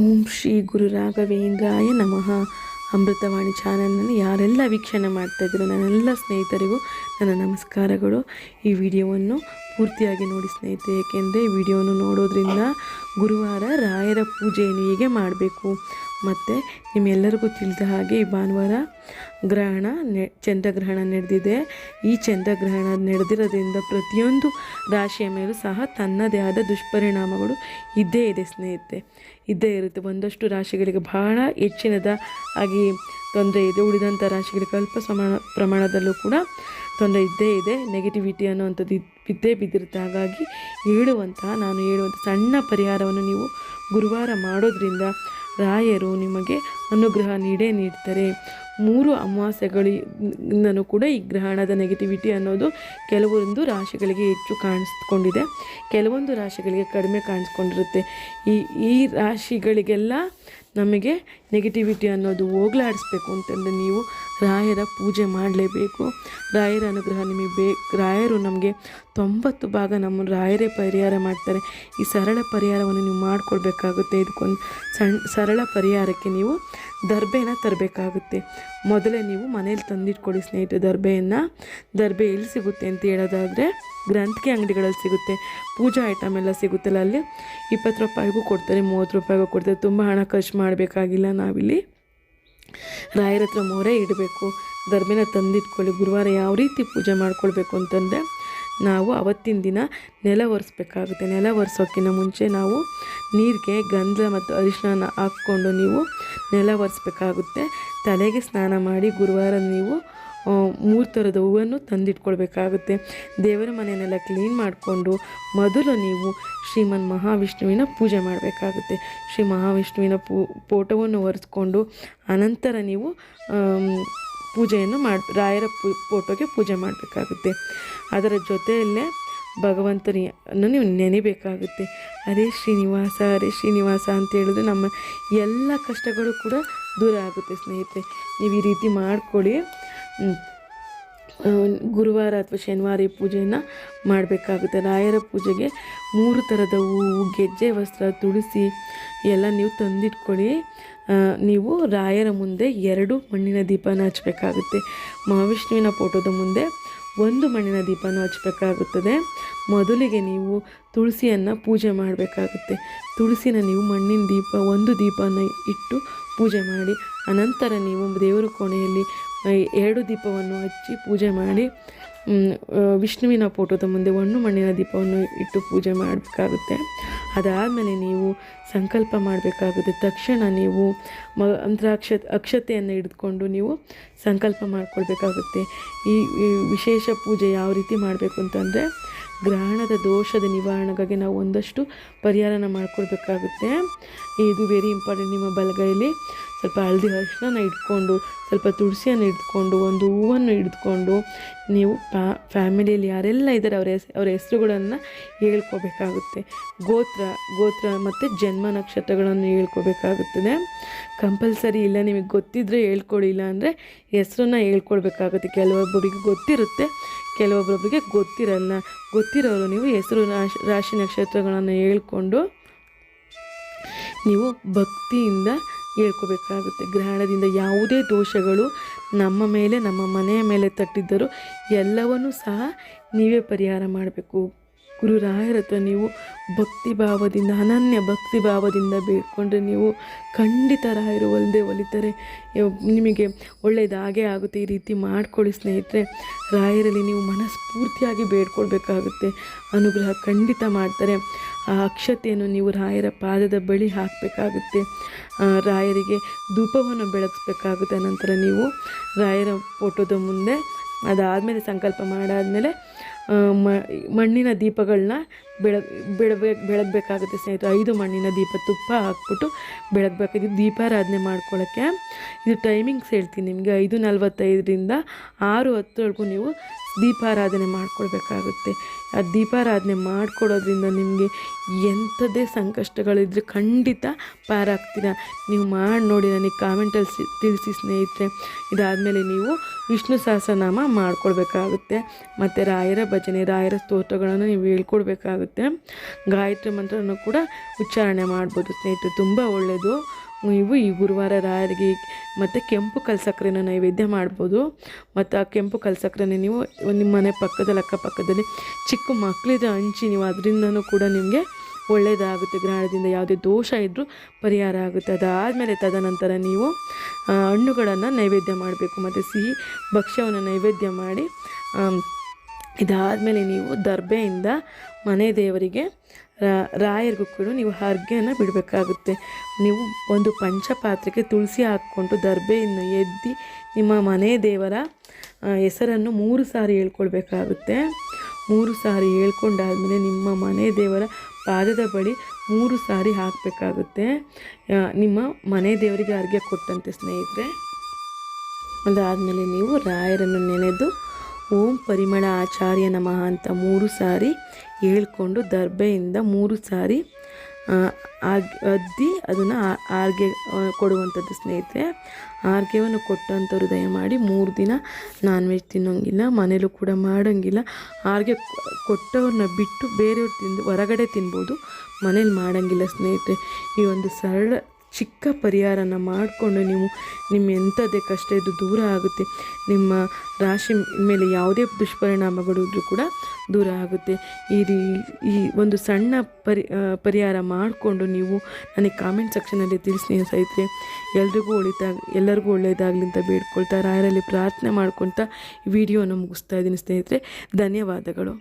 ಓಂ ಶ್ರೀ ಗುರು ರಾಘವೇಂದ್ರಾಯ ನಮಃ. ಅಮೃತವಾಣಿ ಚಾನಲ್ನಲ್ಲಿ ಯಾರೆಲ್ಲ ವೀಕ್ಷಣೆ ಮಾಡ್ತಾ ಇದ್ದೀರೋ ನನ್ನೆಲ್ಲ ಸ್ನೇಹಿತರಿಗೂ ನನ್ನ ನಮಸ್ಕಾರಗಳು. ಈ ವಿಡಿಯೋವನ್ನು ಪೂರ್ತಿಯಾಗಿ ನೋಡಿ ಸ್ನೇಹಿತರೆ, ಏಕೆಂದರೆ ಈ ವಿಡಿಯೋವನ್ನು ನೋಡೋದ್ರಿಂದ ಗುರುವಾರ ರಾಯರ ಪೂಜೆಯನ್ನು ಹೀಗೆ ಮಾಡಬೇಕು? ಮತ್ತು ನಿಮ್ಮೆಲ್ಲರಿಗೂ ತಿಳಿದ ಹಾಗೆ ಈ ಭಾನುವಾರ ಗ್ರಹಣ ನೆ, ಚಂದ್ರಗ್ರಹಣ ನಡೆದಿದೆ. ಈ ಚಂದ್ರಗ್ರಹಣ ನಡೆದಿರೋದ್ರಿಂದ ಪ್ರತಿಯೊಂದು ರಾಶಿಯ ಮೇಲೂ ಸಹ ತನ್ನದೇ ಆದ ದುಷ್ಪರಿಣಾಮಗಳು ಇದ್ದೇ ಇದೆ ಸ್ನೇಹಿತೆ ಇದ್ದೇ ಇರುತ್ತೆ. ಒಂದಷ್ಟು ರಾಶಿಗಳಿಗೆ ಬಹಳ ಹೆಚ್ಚಿನದ ಆಗಿ ತೊಂದರೆ ಇದೆ. ಉಳಿದಂಥ ರಾಶಿಗಳಿಗೆ ಅಲ್ಪ ಸಮಾನ ಪ್ರಮಾಣದಲ್ಲೂ ಕೂಡ ತೊಂದರೆ ಇದ್ದೇ ಇದೆ. ನೆಗೆಟಿವಿಟಿ ಅನ್ನುವಂಥದ್ದು ಇದ್ದೇ ಬಿದ್ದೇ ಬಿದ್ದಿರುತ್ತೆ. ಹಾಗಾಗಿ ಹೇಳುವಂತಹ, ನಾನು ಹೇಳುವಂಥ ಸಣ್ಣ ಪರಿಹಾರವನ್ನು ನೀವು ಗುರುವಾರ ಮಾಡೋದ್ರಿಂದ ರಾಯರು ನಿಮಗೆ ಅನುಗ್ರಹ ನೀಡೇ ನೀಡ್ತಾರೆ. ಮೂರು ಅಮಾವಾಸ್ಯಗಳಿಂದನೂ ಕೂಡ ಈ ಗ್ರಹಣದ ನೆಗೆಟಿವಿಟಿ ಅನ್ನೋದು ಕೆಲವೊಂದು ರಾಶಿಗಳಿಗೆ ಹೆಚ್ಚು ಕಾಣಿಸ್ಕೊಂಡಿದೆ. ಕೆಲವೊಂದು ರಾಶಿಗಳಿಗೆ ಕಡಿಮೆ ಕಾಣಿಸ್ಕೊಂಡಿರುತ್ತೆ. ಈ ಈ ರಾಶಿಗಳಿಗೆಲ್ಲ ನಮಗೆ ನೆಗೆಟಿವಿಟಿ ಅನ್ನೋದು ಹೋಗ್ಲಾಡಿಸ್ಬೇಕು ಅಂತಂದರೆ ನೀವು ರಾಯರ ಪೂಜೆ ಮಾಡಲೇಬೇಕು. ರಾಯರ ಅನುಗ್ರಹ ನಿಮಗೆ ಬೇ, ರಾಯರು ನಮಗೆ ತೊಂಬತ್ತು ಭಾಗ ನಮ್ಮ ರಾಯರೇ ಪರಿಹಾರ ಮಾಡ್ತಾರೆ. ಈ ಸರಳ ಪರಿಹಾರವನ್ನು ನೀವು ಮಾಡಿಕೊಡ್ಬೇಕಾಗುತ್ತೆ ಇದಕ್ಕೊಂದು ಸಣ್ಣ ಸರಳ ಪರಿಹಾರಕ್ಕೆ ನೀವು ದರ್ಬೆನ ತರಬೇಕಾಗುತ್ತೆ. ಮೊದಲೇ ನೀವು ಮನೇಲಿ ತಂದಿಟ್ಕೊಳ್ಳಿ ಸ್ನೇಹಿತರೆ ದರ್ಬೆಯನ್ನು ದರ್ಬೆ ಎಲ್ಲಿ ಸಿಗುತ್ತೆ ಅಂತ ಹೇಳೋದಾದರೆ ಗ್ರಂಥಿಗೆ ಅಂಗಡಿಗಳಲ್ಲಿ ಸಿಗುತ್ತೆ. ಪೂಜಾ ಐಟಮ್ ಎಲ್ಲ ಸಿಗುತ್ತಲ್ಲ ಅಲ್ಲಿ? ಇಪ್ಪತ್ತು ರೂಪಾಯಿಗೂ ಕೊಡ್ತಾರೆ, ಮೂವತ್ತು ರೂಪಾಯಿಗೂ ಕೊಡ್ತಾರೆ. ತುಂಬ ಹಣ ಖರ್ಚು ಮಾಡಬೇಕಾಗಿಲ್ಲ ನಾವಿಲ್ಲಿ ರಾಯರ ಹತ್ರ ಮೊರೆ ಇಡಬೇಕು. ದರ್ಬೆನ ತಂದಿಟ್ಕೊಳ್ಳಿ. ಗುರುವಾರ ಯಾವ ರೀತಿ ಪೂಜೆ ಮಾಡ್ಕೊಳ್ಬೇಕು ಅಂತಂದರೆ ನಾವು ಅವತ್ತಿನ ದಿನ ನೆಲ ಒರೆಸ್ಬೇಕಾಗುತ್ತೆ. ನೆಲ ಒರೆಸೋಕ್ಕಿಂತ ಮುಂಚೆ ನಾವು ನೀರಿಗೆ ಗಂಧ ಮತ್ತು ಅರಿಶಿನ ಹಾಕ್ಕೊಂಡು ನೀವು ನೆಲ ಒರೆಸ್ಬೇಕಾಗುತ್ತೆ. ತಲೆಗೆ ಸ್ನಾನ ಮಾಡಿ ಗುರುವಾರ ನೀವು ಮೂರು ಥರದ ಹೂವನ್ನು ತಂದಿಟ್ಕೊಳ್ಬೇಕಾಗುತ್ತೆ. ದೇವರ ಮನೆಯನ್ನೆಲ್ಲ ಕ್ಲೀನ್ ಮಾಡಿಕೊಂಡು ಮೊದಲು ನೀವು ಶ್ರೀಮನ್ ಮಹಾವಿಷ್ಣುವಿನ ಪೂಜೆ ಮಾಡಬೇಕಾಗುತ್ತೆ. ಶ್ರೀ ಮಹಾವಿಷ್ಣುವಿನ ಪೂ ಫೋಟೋವನ್ನು ಒರೆಸ್ಕೊಂಡು ಅನಂತರ ನೀವು ಪೂಜೆಯನ್ನು ಮಾಡಿ ರಾಯರ ಪೂ ಫೋಟೋಗೆ ಪೂಜೆ ಮಾಡಬೇಕಾಗುತ್ತೆ. ಅದರ ಜೊತೆಯಲ್ಲೇ ಭಗವಂತನನ್ನು ನೀವು ನೆನೆಬೇಕಾಗುತ್ತೆ. ಅರೇ ಶ್ರೀನಿವಾಸ ಅರೇ ಶ್ರೀನಿವಾಸ ಅಂತ ಹೇಳಿದ್ರೆ ನಮ್ಮ ಎಲ್ಲ ಕಷ್ಟಗಳು ಕೂಡ ದೂರ ಆಗುತ್ತೆ ಸ್ನೇಹಿತರೆ. ನೀವು ಈ ರೀತಿ. ಆ, ಗುರುವಾರ ಅಥವಾ ಶನಿವಾರ ಈ ಪೂಜೆಯನ್ನು ಮಾಡಬೇಕಾಗುತ್ತೆ. ರಾಯರ ಪೂಜೆಗೆ ಮೂರು ಥರದ ಹೂವು ಗೆಜ್ಜೆ, ವಸ್ತ್ರ ತುಳಸಿ ಎಲ್ಲ ನೀವು ತಂದಿಟ್ಕೊಳ್ಳಿ. ನೀವು ರಾಯರ ಮುಂದೆ ಎರಡು ಮಣ್ಣಿನ ದೀಪನ ಹಚ್ಚಬೇಕಾಗುತ್ತೆ ಮಹಾವಿಷ್ಣುವಿನ ಫೋಟೋದ ಮುಂದೆ ಒಂದು ಮಣ್ಣಿನ ದೀಪನ ಹಚ್ಚಬೇಕಾಗುತ್ತದೆ ಮೊದಲಿಗೆ ನೀವು ತುಳಸಿಯನ್ನು ಪೂಜೆ ಮಾಡಬೇಕಾಗುತ್ತೆ. ತುಳಸಿನ ನೀವು ಮಣ್ಣಿನ ದೀಪ, ಒಂದು ದೀಪನ ಇಟ್ಟು ಪೂಜೆ ಮಾಡಿ, ಅನಂತರ ನೀವು ದೇವರ ಕೋಣೆಯಲ್ಲಿ ಎರಡು ದೀಪವನ್ನು ಹಚ್ಚಿ ಪೂಜೆ ಮಾಡಿ ವಿಷ್ಣುವಿನ ಫೋಟೋದ ಮುಂದೆ ಒಂದು ಮಣ್ಣಿನ ದೀಪವನ್ನು ಇಟ್ಟು ಪೂಜೆ ಮಾಡಬೇಕಾಗುತ್ತೆ. ಅದಾದಮೇಲೆ ನೀವು ಸಂಕಲ್ಪ ಮಾಡಬೇಕಾಗುತ್ತೆ. ತಕ್ಷಣ ನೀವು ಮ ಅಂದರೆ ಅಕ್ಷ ಅಕ್ಷತೆಯನ್ನು ಹಿಡಿದುಕೊಂಡು ನೀವು ಸಂಕಲ್ಪ ಮಾಡಿಕೊಳ್ಬೇಕಾಗುತ್ತೆ. ಈ ಈ ವಿಶೇಷ ಪೂಜೆ ಯಾವ ರೀತಿ ಮಾಡಬೇಕು ಅಂತಂದರೆ ಗ್ರಹಣದ ದೋಷದ ನಿವಾರಣೆಗಾಗಿ ನಾವು ಒಂದಷ್ಟು ಪರಿಹಾರನ ಮಾಡ್ಕೊಳ್ಬೇಕಾಗುತ್ತೆ ಇದು ವೆರಿ ಇಂಪಾರ್ಟೆಂಟ್ ನಿಮ್ಮ ಬಲಗೈಲಿ. ಸ್ವಲ್ಪ ಹಳದಿ ಅರಿಶಿನ ಇಟ್ಕೊಂಡು, ಸ್ವಲ್ಪ ತುಳಸಿಯನ್ನು ಇಟ್ಕೊಂಡು, ಒಂದು ಹೂವನ್ನು ಹಿಡಿದುಕೊಂಡು ನೀವು ಪಾ ಫ್ಯಾಮಿಲಿಯಲ್ಲಿ ಯಾರೆಲ್ಲ ಇದ್ದಾರೆ ಅವರ ಹೆಸ್, ಅವರ ಹೆಸರುಗಳನ್ನು ಹೇಳ್ಕೋಬೇಕಾಗುತ್ತೆ. ಗೋತ್ರ ಗೋತ್ರ ಮತ್ತು ಜನ್ಮ ನಕ್ಷತ್ರಗಳನ್ನು ಹೇಳ್ಕೋಬೇಕಾಗುತ್ತದೆ. ಕಂಪಲ್ಸರಿ ಇಲ್ಲ, ನಿಮಗೆ ಗೊತ್ತಿದ್ದರೆ ಹೇಳ್ಕೊಳ್ಳಿಲ್ಲ ಅಂದರೆ ಹೆಸ್ರನ್ನ ಹೇಳ್ಕೊಡ್ಬೇಕಾಗುತ್ತೆ. ಕೆಲವೊಬ್ಬರಿಗೆ ಗೊತ್ತಿರುತ್ತೆ. ಕೆಲವೊಬ್ಬೊಬ್ಬರಿಗೆ ಗೊತ್ತಿರಲ್ಲ. ಗೊತ್ತಿರೋರು ನೀವು ಹೆಸರು, ರಾಶಿ ರಾಶಿ ನಕ್ಷತ್ರಗಳನ್ನು ಹೇಳ್ಕೊಂಡು ನೀವು ಭಕ್ತಿಯಿಂದ ಹೇಳ್ಕೋಬೇಕಾಗುತ್ತೆ. ಗ್ರಹಣದಿಂದ ಯಾವುದೇ ದೋಷಗಳು ನಮ್ಮ ಮೇಲೆ, ನಮ್ಮ ಮನೆಯ ಮೇಲೆ ತಟ್ಟಿದ್ದರೂ ಎಲ್ಲವನ್ನೂ ಸಹ ನೀವೇ ಪರಿಹಾರ ಮಾಡಬೇಕು. ಗುರುರಾಯರ ಹತ್ರ ನೀವು ಭಕ್ತಿ ಭಾವದಿಂದ ಅನನ್ಯ ಭಕ್ತಿ ಭಾವದಿಂದ ಬೇಡ್ಕೊಂಡ್ರೆ ನೀವು ಖಂಡಿತ ರಾಯರು ಒಲ್ದೆ ಒಲಿತಾರೆ ನಿಮಗೆ ಒಳ್ಳೆಯದಾಗೇ ಆಗುತ್ತೆ ಈ ರೀತಿ ಮಾಡ್ಕೊಳ್ಳಿ ಸ್ನೇಹಿತರೆ. ರಾಯರಲ್ಲಿ ನೀವು ಮನಸ್ಫೂರ್ತಿಯಾಗಿ ಬೇಡ್ಕೊಳ್ಬೇಕಾಗುತ್ತೆ. ಅನುಗ್ರಹ ಖಂಡಿತ ಮಾಡ್ತಾರೆ. ಆ ಅಕ್ಷತೆಯನ್ನು ನೀವು ರಾಯರ ಪಾದದ ಬಳಿ ಹಾಕಬೇಕಾಗುತ್ತೆ. ರಾಯರಿಗೆ ಧೂಪವನ್ನು ಬೆಳಗಿಸ್ಬೇಕಾಗುತ್ತೆ. ನಂತರ ನೀವು ರಾಯರ ಫೋಟೋದ ಮುಂದೆ ಅದಾದಮೇಲೆ ಸಂಕಲ್ಪ ಮಾಡಾದಮೇಲೆ ಮಣ್ಣಿನ ದೀಪಗಳನ್ನ ಬೆಳ ಬೆಳಬೇಕು ಬೆಳಗಬೇಕಾಗುತ್ತೆ ಸ್ನೇಹಿತರೆ. ಐದು ಮಣ್ಣಿನ ದೀಪ ತುಪ್ಪ ಹಾಕ್ಬಿಟ್ಟು ಬೆಳಗಬೇಕಾಗಿ ದೀಪಾರಾಧನೆ ಮಾಡ್ಕೊಳ್ಳೋಕ್ಕೆ. ಇದು ಟೈಮಿಂಗ್ಸ್ ಹೇಳ್ತೀನಿ ನಿಮಗೆ. ಐದು ನಲ್ವತ್ತೈದರಿಂದ ಆರು ಹತ್ತರವರೆಗೂ ನೀವು ದೀಪಾರಾಧನೆ ಮಾಡ್ಕೊಳ್ಬೇಕಾಗುತ್ತೆ. ಆ ದೀಪಾರಾಧನೆ ಮಾಡ್ಕೊಡೋದ್ರಿಂದ ನಿಮಗೆ ಎಂಥದ್ದೇ ಸಂಕಷ್ಟಗಳಿದ್ರೆ ಖಂಡಿತ ಪಾರಾಗ್ತೀರ. ನೀವು ಮಾಡಿ ನೋಡಿ ನನಗೆ ಕಾಮೆಂಟಲ್ಲಿ ಸಿ, ತಿಳಿಸಿ ಸ್ನೇಹಿತರೆ. ಇದಾದಮೇಲೆ ನೀವು ವಿಷ್ಣು ಸಹಸ್ರನಾಮ ಮಾಡ್ಕೊಳ್ಬೇಕಾಗುತ್ತೆ. ಮತ್ತು ರಾಯರ ಭಜನೆ, ರಾಯರ ಸ್ತೋತ್ರಗಳನ್ನು ನೀವು ಹೇಳ್ಕೊಡ್ಬೇಕಾಗುತ್ತೆ. ಗಾಯತ್ರಿ ಮಂತ್ರವನ್ನು ಕೂಡ ಉಚ್ಚಾರಣೆ ಮಾಡ್ಬೋದು ಸ್ನೇಹಿತರೆ. ತುಂಬ ಒಳ್ಳೆಯದು ನೀವು ಈ ಗುರುವಾರ ರಾಯರಿಗೆ ಮತ್ತು ಕೆಂಪು ಕಲ್ಸಕ್ಕರೆನ ನೈವೇದ್ಯ ಮಾಡ್ಬೋದು. ಮತ್ತು ಆ ಕೆಂಪು ಕಲ್ಸಕ್ಕರೆನೇ ನೀವು ನಿಮ್ಮ ಮನೆ ಪಕ್ಕದಲ್ಲಿ ಅಕ್ಕಪಕ್ಕದಲ್ಲಿ ಚಿಕ್ಕ ಮಕ್ಕಳಿದ್ರೆ ಹಂಚಿ ನೀವು ಅದರಿಂದನೂ ಕೂಡ ನಿಮಗೆ ಒಳ್ಳೆಯದಾಗುತ್ತೆ ಗ್ರಹಣದಿಂದ ಯಾವುದೇ ದೋಷ ಇದ್ದರೂ ಪರಿಹಾರ ಆಗುತ್ತೆ. ಅದಾದಮೇಲೆ ತದನಂತರ ನೀವು ಹಣ್ಣುಗಳನ್ನು ನೈವೇದ್ಯ ಮಾಡಬೇಕು. ಮತ್ತು ಸಿಹಿ ಭಕ್ಷ್ಯವನ್ನು ನೈವೇದ್ಯ ಮಾಡಿ ಇದಾದಮೇಲೆ ನೀವು ದರ್ಬೆಯಿಂದ ಮನೆ ದೇವರಿಗೆ ರಾಯರಿಗೂ ಕೂಡ ನೀವು ಹರ್ಗೆಯನ್ನು ಬಿಡಬೇಕಾಗುತ್ತೆ. ನೀವು ಒಂದು ಪಂಚಪಾತ್ರೆಗೆ ತುಳಸಿ ಹಾಕ್ಕೊಂಡು ದರ್ಬೆಯನ್ನು ಎದ್ದಿ ನಿಮ್ಮ ಮನೆ ದೇವರ ಹೆಸರನ್ನು ಮೂರು ಸಾರಿ ಹೇಳ್ಕೊಳ್ಬೇಕಾಗುತ್ತೆ. ಮೂರು ಸಾರಿ ಹೇಳ್ಕೊಂಡಾದಮೇಲೆ ನಿಮ್ಮ ಮನೆ ದೇವರ ಪಾದದ ಬಳಿ ಮೂರು ಸಾರಿ ಹಾಕಬೇಕಾಗುತ್ತೆ. ನಿಮ್ಮ ಮನೆ ದೇವರಿಗೆ ಅರ್ಗೆ ಕೊಟ್ಟಂತೆ ಸ್ನೇಹಿತರೆ. ಅದಾದಮೇಲೆ ನೀವು ರಾಯರನ್ನು ನೆನೆದು ಓಂ ಪರಿಮಳ ಆಚಾರ್ಯ ನಮಃ ಅಂತ ಮೂರು ಸಾರಿ ಹೇಳ್ಕೊಂಡು ದರ್ಬೆಯಿಂದ ಮೂರು ಸಾರಿ ಅದ್ದಿ ಅದನ್ನು ಆರ್ಗೆ ಕೊಡುವಂಥದ್ದು ಸ್ನೇಹಿತರೆ. ಆರ್ಗ್ಯವನ್ನು ಕೊಟ್ಟಂಥವ್ರು ದಯಮಾಡಿ ಮೂರು ದಿನ ನಾನ್ ವೆಜ್ ತಿನ್ನೋಂಗಿಲ್ಲ, ಮನೇಲೂ ಕೂಡ ಮಾಡೋಂಗಿಲ್ಲ. ಆರ್ಗೆ ಕೊಟ್ಟವ್ರನ್ನ ಬಿಟ್ಟು ಬೇರೆಯವ್ರು ತಿಂದು, ಹೊರಗಡೆ ತಿನ್ಬೋದು, ಮನೇಲಿ ಮಾಡೋಂಗಿಲ್ಲ ಸ್ನೇಹಿತರೆ. ಈ ಒಂದು ಸರಳ ಚಿಕ್ಕ ಪರಿಹಾರನ ಮಾಡಿಕೊಂಡು ನೀವು ನಿಮ್ಮ ಎಂಥದ್ದೇ ಕಷ್ಟ ಇದು ದೂರ ಆಗುತ್ತೆ. ನಿಮ್ಮ ರಾಶಿ ಮೇಲೆ ಯಾವುದೇ ದುಷ್ಪರಿಣಾಮಗಳಿದ್ರು ಕೂಡ ದೂರ ಆಗುತ್ತೆ. ಈ ರೀ, ಈ ಒಂದು ಸಣ್ಣ ಪರಿ ಪರಿಹಾರ ಮಾಡಿಕೊಂಡು ನೀವು ನನಗೆ ಕಾಮೆಂಟ್ ಸೆಕ್ಷನಲ್ಲಿ ತಿಳಿಸಿ ಸ್ನೇಹಿತರೆ ಎಲ್ರಿಗೂ ಒಳಿತಾಗ ಎಲ್ಲರಿಗೂ ಒಳ್ಳೆಯದಾಗಲಿ ಅಂತ ಬೇಡ್ಕೊಳ್ತಾ, ರಾಯರಲ್ಲಿ ಪ್ರಾರ್ಥನೆ ಮಾಡ್ಕೊಳ್ತಾ ವಿಡಿಯೋನ ಮುಗಿಸ್ತಾ ಇದ್ದೀನಿ ಸ್ನೇಹಿತರೆ. ಧನ್ಯವಾದಗಳು.